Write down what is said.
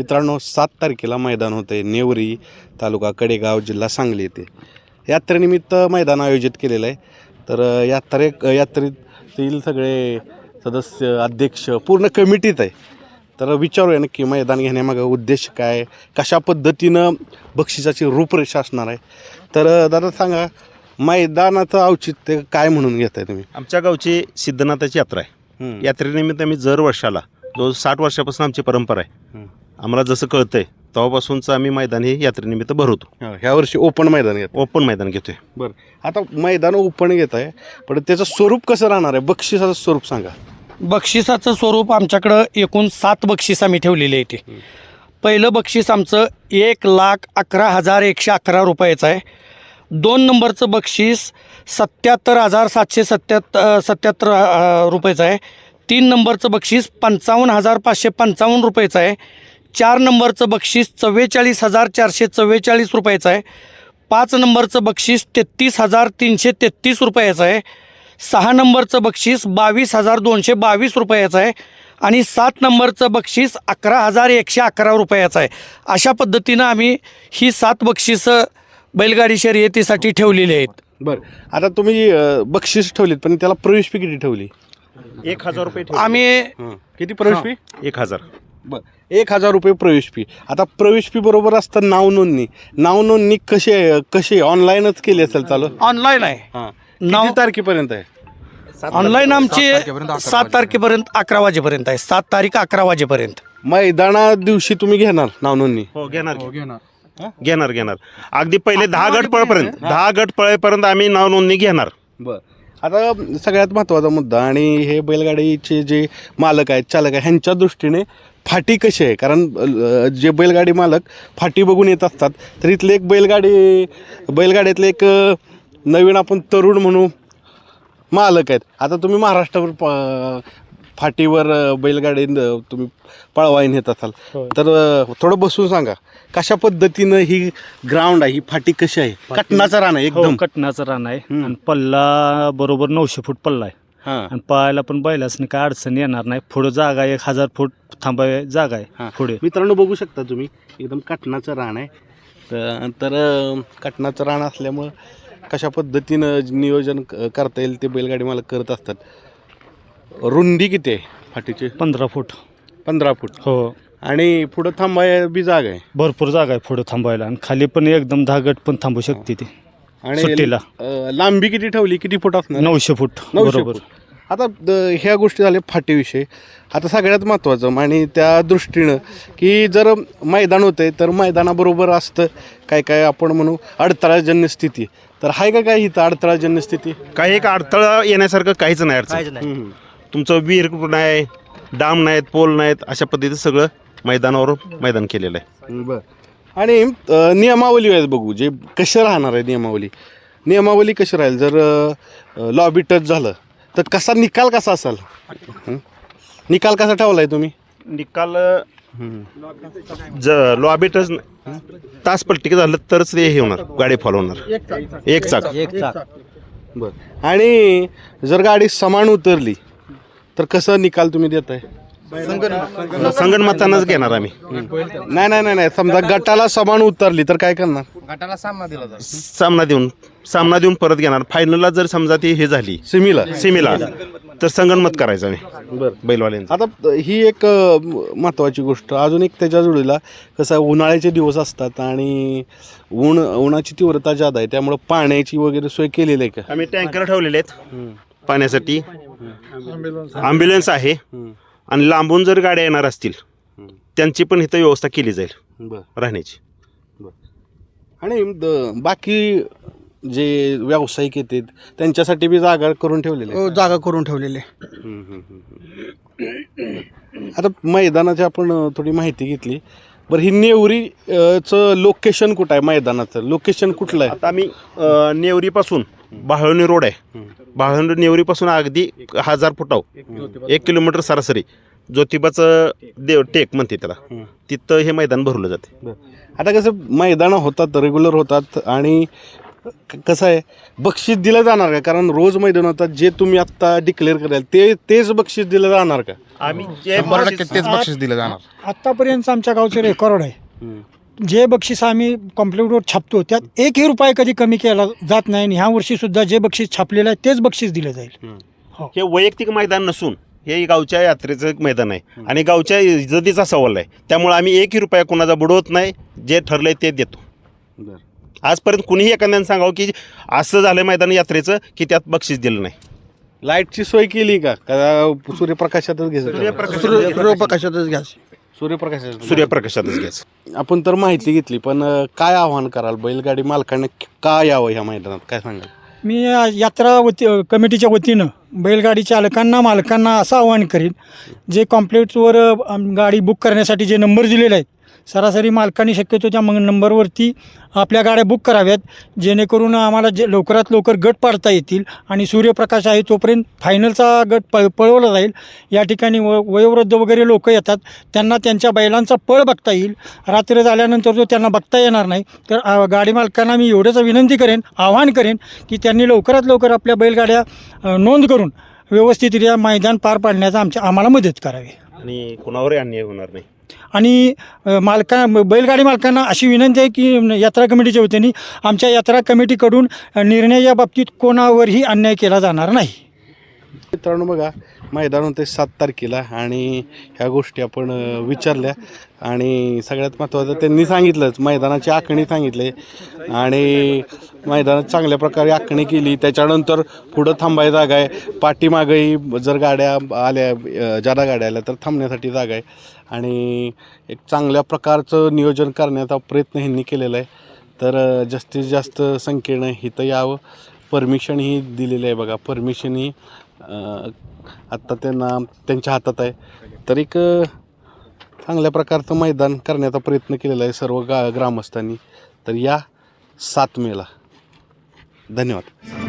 मित्रांनो सात तारखेला मैदान होतं आहे नेवरी तालुका कडेगाव जिल्हा सांगली येथे यात्रेनिमित्त मैदान आयोजित केलेलं आहे. तर यात्रे यात्रेतील सगळे सदस्य अध्यक्ष पूर्ण कमिटीत आहे. तर विचारूया नक्की मैदान घेण्यामागं उद्देश काय? कशा पद्धतीनं बक्षिसाची रूपरेषा असणार आहे? तर दादा सांगा मैदानाचं औचित्य काय म्हणून घेताय तुम्ही? आमच्या गावची सिद्धनाथाची यात्रा आहे. यात्रेनिमित्त आम्ही दर वर्षाला जो साठ वर्षापासून आमची परंपरा आहे. आम्हाला जसं कळतंय तेव्हापासूनच आम्ही मैदान हे यात्रेनिमित्त भरवतो. हा, ह्या वर्षी ओपन मैदान घेत ओपन मैदान घेतोय. बरं. आता मैदान ओपन घेत आहे पण त्याचं स्वरूप कसं राहणार आहे? बक्षिसाचं स्वरूप सांगा. बक्षिसाचं स्वरूप आमच्याकडं एकूण सात बक्षीस आम्ही ठेवलेले आहे ते पहिलं बक्षीस आमचं एक लाख अकरा हजार एकशे अकरा रुपयाचं आहे. दोन नंबरचं बक्षीस सत्याहत्तर हजार सातशे सत्याहत्तर सत्याहत्तर अ, रुपयाचं आहे. तीन नंबरचं बक्षीस पंचावन्न हजार पाचशे पंचावन्न रुपयाचं आहे. चार नंबरचं बक्षीस चव्वेचाळीस हजार चारशे चव्वेचाळीस रुपयाचं आहे. पाच नंबरचं बक्षीस तेहतीस हजार तीनशे तेहतीस रुपयाचं आहे. सहा नंबरचं बक्षीस बावीस हजार दोनशे बावीस रुपयाचं आहे. आणि सात नंबरचं बक्षीस अकरा हजार एकशे अकरा रुपयाचं आहे. अशा पद्धतीनं आम्ही ही सात बक्षिसं बैलगाडी शर्यतीसाठी ठेवलेली आहेत. बरं. आता तुम्ही अं, बक्षीस ठेवलीत पण त्याला प्रवेश फी किती ठेवली? एक हजार रुपये ठेवले. आम्ही किती प्रवेश फी एक हजार. बरं. एक हजार रुपये प्रवेश फी आता प्रवेश फी बरोबर असतं नाव नोंदणी. नाव नोंदणी कशी आहे? कशी ऑनलाईनच केली असेल चालू? ऑनलाईन आहे. हां. नाव- किती तारखेपर्यंत आहे? ऑनलाईन आमची सात तारखेपर्यंत अकरा वाजेपर्यंत आहे. सात तारीख अकरा वाजेपर्यंत. मैदाना दिवशी तुम्ही घेणार नाव नोंदणी? हो घेणार घेणार. घेणार अगदी पहिले दहा गट पळेपर्यंत. दहा गट पळेपर्यंत आम्ही नाव नोंदणी घेणार. बर. आता सगळ्यात महत्त्वाचा मुद्दा आणि हे बैलगाडीचे जे मालक आहेत चालक आहेत ह्यांच्या दृष्टीने फाटी कशी आहे? कारण जे बैलगाडी मालक फाटी बघून येत असतात तर इथले एक बैलगाडी बैलगाड्यातले एक नवीन आपण तरुण म्हणू मालक आहेत. आता तुम्ही महाराष्ट्रावर प फाटीवर बैलगाडी तुम्ही पळवाई नेत असाल. तर थोडं बसून सांगा कशा पद्धतीनं ही ग्राउंड आहे ही फाटी कशी आहे? कटनाचा रान आहे हो एकदम. कटनाचं रान आहे. आणि पल्ला बरोबर नऊशे फूट पल्ला आहे. हां. आणि पळायला पण बैलासनी काय अडचण येणार नाही. पुढं जागा एक हजार फूट थांबाय जागा हां. आहे पुढे. मित्रांनो बघू शकता तुम्ही एकदम कटनाचं रान आहे. तर तर अं, कटनाचं रान असल्यामुळं कशा पद्धतीनं नियोजन क- करता येईल ते बैलगाडी मला करत असतात. रुंदी किती आहे फाटीची? पंधरा फूट. पंधरा फूट. हो. आणि पुढं थांबाय बी जागा आहे. भरपूर जागा आहे पुढं थांबायला. आणि खाली पण एकदम दहा गट पण थांबू शकते ती. सुट्टीला. अं, लांबी किती ठेवली? किती फूट असणार? नऊशे फूट नऊशे बरोबर. फूट. आता द- ह्या गोष्टी झाल्या फाटीविषयी. आता सगळ्यात महत्त्वाचं आणि त्या दृष्टीनं की जर मैदान होतंय तर मैदानाबरोबर असतं काय काय आपण म्हणू अडथळाजन्य स्थिती. तर आहे का काय इथं अडथळाजन्य स्थिती? काही एक अडथळा येण्यासारखं काहीच नाही अडचण. हम्म. तुमचं विहीर नाही डाम नाहीत पोल नाहीत अशा पद्धतीचं सगळं मैदानावर मैदान केलेलं आहे. बर. आणि अ, नियमावली आहे बघू जे कशं राहणार आहे नियमावली. नियमावली कशी राहील? जर लॉबी टच झालं तर कसा निकाल कसा असाल? हं? निकाल कसा ठेवलाय तुम्ही? निकाल ज लॉबीटच तास पलटी झालं तरच ते हे होणार गाडी फॉलो होणार. एक चाक. बर. आणि जर गाडी समान उतरली तर कसं निकाल तुम्ही देताय? संगणमतानंच घेणार आम्ही. नाही नाही नाही नाही. समजा गटाला समान उतरली तर काय करणार? सामना देऊन सामना देऊन परत घेणार. फायनलला जर समजा ती हे झाली सिमीला सिमीला तर संगणमत करायचं आम्ही. बरं. बैलवाल्यांचं. आता ही एक अ, महत्त्वाची गोष्ट. अजून एक त्याच्या जोडीला कसं आहे उन्हाळ्याचे दिवस असतात आणि ऊन उन्हाची तीव्रता जादा आहे त्यामुळं पाण्याची वगैरे सोय केलेली आहे का? आम्ही टँकर ठेवलेले आहेत. पाण्यासाठी. ॲम्ब्युलन्स आहे. आणि लांबून जर गाड्या येणार असतील त्यांची पण इथं व्यवस्था केली जाईल बरं. राहण्याची. आणि द- बाकी जे व्यावसायिक येतात त्यांच्यासाठी बी जागा करून ठेवलेले हो, जागा करून ठेवलेली. आता मैदानाची आपण अ, थोडी माहिती घेतली. बरं ही नेवरी अ, चं लोकेशन कुठं आहे मैदानाचं? लोकेशन कुठलं आहे? आता आम्ही अ, नेवरीपासून बाळवणी रोड आहे. बाळवणी नेवरीपासून अगदी हजार फुटाव. एक किलोमीटर सरासरी. ज्योतिबाचं देव टेक म्हणते त्याला. तिथं हे मैदान भरलं जाते. आता कसं मैदानं होतात रेग्युलर होतात आणि कसं आहे बक्षीस दिलं जाणार का? कारण रोज मैदानात जे तुम्ही आत्ता डिक्लेअर कराल ते तेच बक्षीस दिलं जाणार का? आम्ही तेच बक्षीस दिलं जाणार. आत्तापर्यंत आमच्या गावचं रेकॉर्ड आहे. जे बक्षीस आम्ही कॉम्प्युटरवर छापतो त्यात एकही रुपये कधी कमी केला जात नाही आणि ह्या वर्षी सुद्धा जे बक्षीस छापलेलं आहे तेच बक्षीस दिलं जाईल. हे. वैयक्तिक मैदान नसून हे गावच्या यात्रेचं एक मैदान आहे. आणि गावच्या इज्जतीचा सवाल आहे. त्यामुळे आम्ही एकही रुपया कोणाचा बुडवत नाही जे ठरलंय ते देतो. बरं. आजपर्यंत कुणीही एखाद्याने सांगावं की असं झालं मैदान यात्रेचं की त्यात बक्षीस दिलं नाही. लाईटची सोय केली का? का सूर्यप्रकाशातच घ्यायचं? सूर्यप्रकाशातच घ्या सूर्यप्रकाशात सूर्यप्रकाशातच घ्यायचं. आपण तर माहिती घेतली पण अं, काय आव्हान कराल? बैलगाडी मालकाने का यावं ह्या मैदानात? काय सांगाल? मी या यात्रा वती कमिटीच्या वतीनं बैलगाडी चालकांना मालकांना असं आवाहन करीन जे कॉम्प्लेट्सवर अम, गाडी बुक करण्यासाठी जे नंबर दिलेले आहेत सरासरी मालकांनी शक्यतो त्या मग नंबरवरती आपल्या गाड्या बुक कराव्यात जेणेकरून आम्हाला जे लवकरात लवकर गट पाडता येतील आणि सूर्यप्रकाश आहे तोपर्यंत फायनलचा गट प पळवला जाईल. या ठिकाणी व वयोवृद्ध वगैरे लोक येतात त्यांना त्यांच्या बैलांचा पळ बघता येईल. रात्र झाल्यानंतर जो त्यांना बघता येणार नाही तर गाडी मालकांना मी एवढंच विनंती करेन आवाहन करेन की त्यांनी लवकरात लवकर आपल्या बैलगाड्या नोंद करून व्यवस्थितरित्या मैदान पार पाडण्याचा आमच्या आम्हाला मदत करावी. आणि कुणावरही अन्याय होणार नाही. आणि मालका बैलगाडी मालकांना अशी विनंती आहे की यात्रा कमिटीच्या वतीने आमच्या यात्रा कमिटीकडून निर्णय या बाबतीत कोणावरही अन्याय केला जाणार नाही. मित्रांनो बघा मैदान होते सात तारखेला आणि ह्या गोष्टी आपण विचारल्या. आणि सगळ्यात महत्त्वाचं त्यांनी सांगितलंच मैदानाची आखणी सांगितले. आणि मैदानात चांगल्या प्रकारे आखणी केली. त्याच्यानंतर पुढं थांबाय जागा आहे. पाठीमागंही जर गाड्या आल्या ज्यादा गाड्या आल्या तर थांबण्यासाठी जागा आहे. आणि एक चांगल्या प्रकारचं नियोजन करण्याचा प्रयत्न ह्यांनी केलेला आहे. तर जास्तीत जास्त संख्येनं इथं यावं. परमिशन ही दिलेली आहे बघा. परमिशन ही आत्ता त्यांना त्यांच्या हातात आहे. तर एक चांगल्या प्रकारचं मैदान करण्याचा प्रयत्न केलेला आहे सर्व गा ग्रामस्थांनी. तर या सात मेला. धन्यवाद.